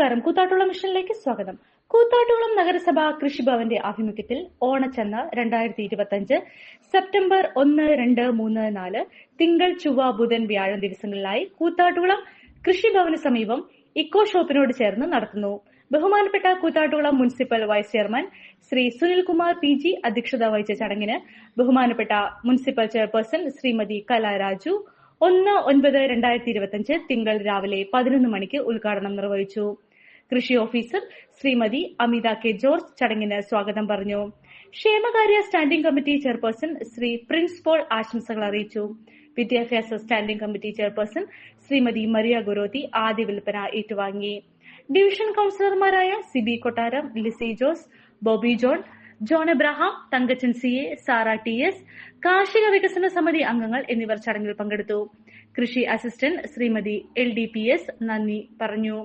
നമസ്കാരം. കൂത്താട്ടുളം മിഷനിലേക്ക് സ്വാഗതം. കൂത്താട്ടുളം നഗരസഭ കൃഷിഭവന്റെ ആഭിമുഖ്യത്തിൽ ഓണച്ചന്ത രണ്ടായിരത്തി ഇരുപത്തിയഞ്ച് സെപ്റ്റംബർ ഒന്ന് രണ്ട് മൂന്ന് നാല് തിങ്കൾ ചൊവ്വ ബുധൻ വ്യാഴം ദിവസങ്ങളിലായി കൂത്താട്ടുളം കൃഷിഭവന് സമീപം ഇക്കോ ഷോപ്പിനോട് ചേർന്ന് നടത്തുന്നു. ബഹുമാനപ്പെട്ട Koothattukulam municipal vice chairman Shri Sunilkumar P G അധ്യക്ഷത വഹിച്ച ചടങ്ങിന് ബഹുമാനപ്പെട്ട മുനിസിപ്പൽ ചെയർപേഴ്സൺ ശ്രീമതി കല രാജു ഒന്ന് ഒൻപത് രണ്ടായിരത്തി ഇരുപത്തിയഞ്ച് തിങ്കൾ രാവിലെ പതിനൊന്ന് മണിക്ക് ഉദ്ഘാടനം നിർവഹിച്ചു. കൃഷി officer Shrimati Amitha K George ചടങ്ങിന് സ്വാഗതം പറഞ്ഞു. ക്ഷേമകാര്യ standing committee chairperson Shri Prince Paul ആശംസകൾ അറിയിച്ചു. വിദ്യാഭ്യാസ standing committee chairperson Shrimati Maria Gurothi ആദ്യ വിൽപ്പന ഏറ്റുവാങ്ങി. Division കൌൺസിലർമാരായ Siby Kottaram Lissy Jose Bobby John John Abraham Thankachan C A Sara T S കാർഷിക വികസന സമിതി അംഗങ്ങൾ എന്നിവർ ചടങ്ങിൽ പങ്കെടുത്തു. കൃഷി assistant Shrimati L D P S നന്ദി പറഞ്ഞു.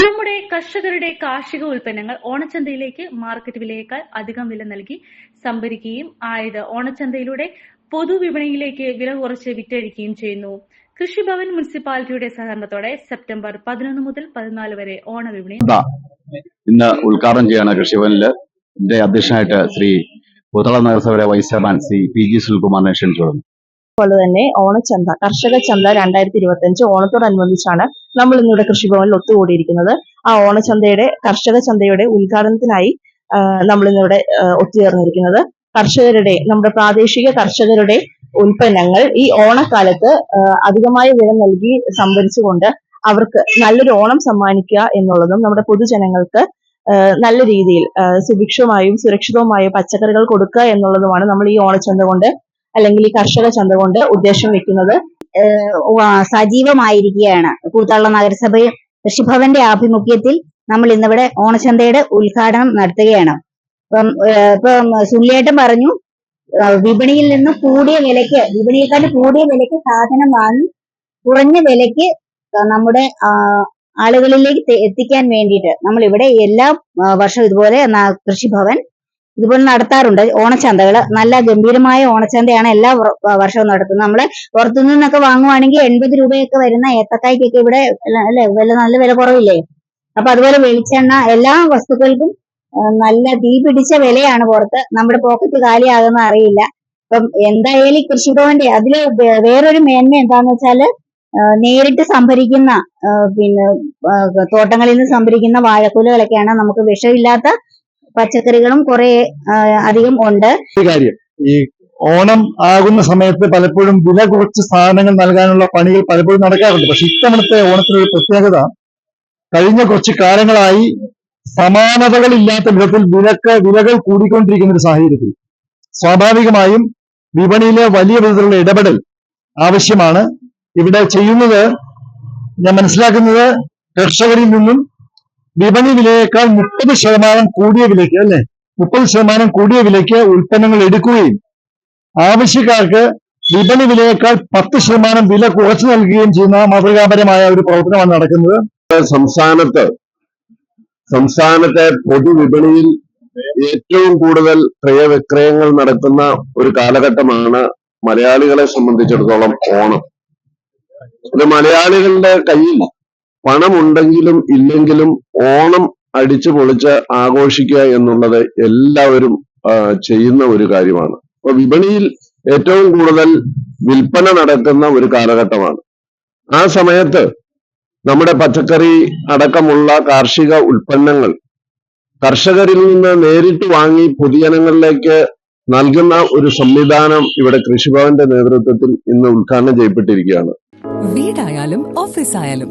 നമ്മുടെ കർഷകരുടെ കാർഷിക ഉൽപ്പന്നങ്ങൾ ഓണച്ചന്തയിലേക്ക് മാർക്കറ്റ് വിലയേക്കാൾ അധികം വില നൽകി സംഭരിക്കുകയും ആയത് ഓണച്ചന്തയിലൂടെ പൊതുവിപണിയിലേക്ക് വില കുറച്ച് വിറ്റഴിക്കുകയും ചെയ്യുന്നു. കൃഷിഭവൻ മുനിസിപ്പാലിറ്റിയുടെ സഹകരണത്തോടെ സെപ്റ്റംബർ പതിനൊന്ന് മുതൽ പതിനാല് വരെ ഓണവിപണി ഇന്ന് ഉദ്ഘാടനം ചെയ്യാണ് കൃഷിഭവനിൽ. അധ്യക്ഷനായിട്ട് ശ്രീ പുതള നഗരസഭയുടെ vice chairman Shri P G സുനിൽകുമാറിനെ ക്ഷണിച്ചു അതുപോലെ തന്നെ ഓണച്ചന്ത കർഷക ചന്ത രണ്ടായിരത്തി ഇരുപത്തി അഞ്ച് ഓണത്തോടനുബന്ധിച്ചാണ് നമ്മൾ ഇന്നിവിടെ കൃഷിഭവനിൽ ഒത്തുകൂടിയിരിക്കുന്നത്. ആ ഓണച്ചന്തയുടെ കർഷക ചന്തയുടെ ഉദ്ഘാടനത്തിനായി നമ്മൾ ഇന്നിവിടെ ഒത്തുചേർന്നിരിക്കുന്നത്. കർഷകരുടെ നമ്മുടെ പ്രാദേശിക കർഷകരുടെ ഉൽപ്പന്നങ്ങൾ ഈ ഓണക്കാലത്ത് അധികമായ വില നൽകി സംഭരിച്ചുകൊണ്ട് അവർക്ക് നല്ലൊരു ഓണം സമ്മാനിക്കുക എന്നുള്ളതും നമ്മുടെ പൊതുജനങ്ങൾക്ക് നല്ല രീതിയിൽ സുഭിക്ഷമായും സുരക്ഷിതവുമായ പച്ചക്കറികൾ കൊടുക്കുക എന്നുള്ളതുമാണ് നമ്മൾ ഈ ഓണച്ചന്ത കൊണ്ട് അല്ലെങ്കിൽ ഈ കർഷക ചന്ത കൊണ്ട് ഉദ്ദേശം വെക്കുന്നത് സജീവമായിരിക്കുകയാണ്. കൂത്താളം നഗരസഭയും കൃഷിഭവന്റെ ആഭിമുഖ്യത്തിൽ നമ്മൾ ഇന്നിവിടെ ഓണചന്തയുടെ ഉദ്ഘാടനം നടത്തുകയാണ്. ഇപ്പം ഇപ്പം സുല്ലേട്ടൻ പറഞ്ഞു വിപണിയിൽ നിന്ന് കൂടിയ വിലയ്ക്ക് വിപണിയെക്കാട്ട് കൂടിയ വിലയ്ക്ക് സാധനം വാങ്ങി കുറഞ്ഞ വിലയ്ക്ക് നമ്മുടെ ആളുകളിലേക്ക് എത്തിക്കാൻ വേണ്ടിയിട്ട് നമ്മൾ ഇവിടെ എല്ലാ വർഷം വർഷവും ഇതുപോലെ കൃഷിഭവൻ ഇതുപോലെ നടത്താറുണ്ട്. ഓണച്ചന്തകൾ നല്ല ഗംഭീരമായ ഓണച്ചന്തയാണ് എല്ലാ വർഷവും നടത്തുന്നത്. നമ്മൾ പുറത്തു നിന്നൊക്കെ വാങ്ങുവാണെങ്കിൽ എൺപത് രൂപയൊക്കെ വരുന്ന ഏത്തക്കായ്ക്കൊക്കെ ഇവിടെ അല്ലെ വില നല്ല വില കുറവില്ലേ? അപ്പൊ അതുപോലെ വെളിച്ചെണ്ണ എല്ലാ വസ്തുക്കൾക്കും നല്ല തീ പിടിച്ച വിലയാണ് പുറത്ത്. നമ്മുടെ പോക്കറ്റ് കാലിയാകുന്ന അറിയില്ല. അപ്പം എന്തായാലും കൃഷിഭവന്റെ അതിൽ വേ- വേറൊരു മേന്മ എന്താന്ന് വെച്ചാൽ നേരിട്ട് സംഭരിക്കുന്ന പിന്നെ തോട്ടങ്ങളിൽ നിന്ന് സംഭരിക്കുന്ന വാഴക്കുലകളൊക്കെയാണ് നമുക്ക് വിഷമില്ലാത്ത പച്ചക്കറികളും കുറെ അധികം ഉണ്ട്. കാര്യം ഈ ഓണം ആകുന്ന സമയത്ത് പലപ്പോഴും വില കുറച്ച് സാധനങ്ങൾ നൽകാനുള്ള പണികൾ പലപ്പോഴും നടക്കാറുണ്ട്. പക്ഷെ ഇത്തവണത്തെ ഓണത്തിനൊരു പ്രത്യേകത കഴിഞ്ഞ കുറച്ച് കാലങ്ങളായി സമാനതകളില്ലാത്ത വിധത്തിൽ വിലക്ക് വിലകൾ കൂടിക്കൊണ്ടിരിക്കുന്ന ഒരു സാഹചര്യത്തിൽ സ്വാഭാവികമായും വിപണിയിലെ വലിയ വിധത്തിലുള്ള ഇടപെടൽ ആവശ്യമാണ്. ഇവിടെ ചെയ്യുന്നത് ഞാൻ മനസ്സിലാക്കുന്നത് കർഷകരിൽ നിന്നും വിപണി വിലയേക്കാൾ മുപ്പത് ശതമാനം കൂടിയ വിലയ്ക്ക് അല്ലെ? മുപ്പത് ശതമാനം കൂടിയ വിലയ്ക്ക് ഉൽപ്പന്നങ്ങൾ എടുക്കുകയും ആവശ്യക്കാർക്ക് വിപണി വിലയേക്കാൾ പത്ത് ശതമാനം വില കുറച്ചു നൽകുകയും ചെയ്യുന്ന മാതൃകാപരമായ ഒരു പ്രവർത്തനമാണ് നടക്കുന്നത്. സംസ്ഥാനത്ത് സംസ്ഥാനത്തെ പൊതുവിപണിയിൽ ഏറ്റവും കൂടുതൽ ക്രയവിക്രയങ്ങൾ നടത്തുന്ന ഒരു കാലഘട്ടമാണ് മലയാളികളെ സംബന്ധിച്ചിടത്തോളം ഓണം. മലയാളികളുടെ കയ്യിൽ പണമുണ്ടെങ്കിലും ഇല്ലെങ്കിലും ഓണം അടിച്ചു പൊളിച്ച് ആഘോഷിക്കുക എന്നുള്ളത് എല്ലാവരും ചെയ്യുന്ന ഒരു കാര്യമാണ്. അപ്പൊ വിപണിയിൽ ഏറ്റവും കൂടുതൽ വിൽപ്പന നടക്കുന്ന ഒരു കാലഘട്ടമാണ്. ആ സമയത്ത് നമ്മുടെ പച്ചക്കറി അടക്കമുള്ള കാർഷിക ഉൽപ്പന്നങ്ങൾ കർഷകരിൽ നിന്ന് നേരിട്ട് വാങ്ങി പൊതുജനങ്ങളിലേക്ക് നൽകുന്ന ഒരു സംവിധാനം ഇവിടെ കൃഷിഭവന്റെ നേതൃത്വത്തിൽ ഇന്ന് ഉദ്ഘാടനം ചെയ്യപ്പെട്ടിരിക്കുകയാണ്. വീടായാലും ഓഫീസായാലും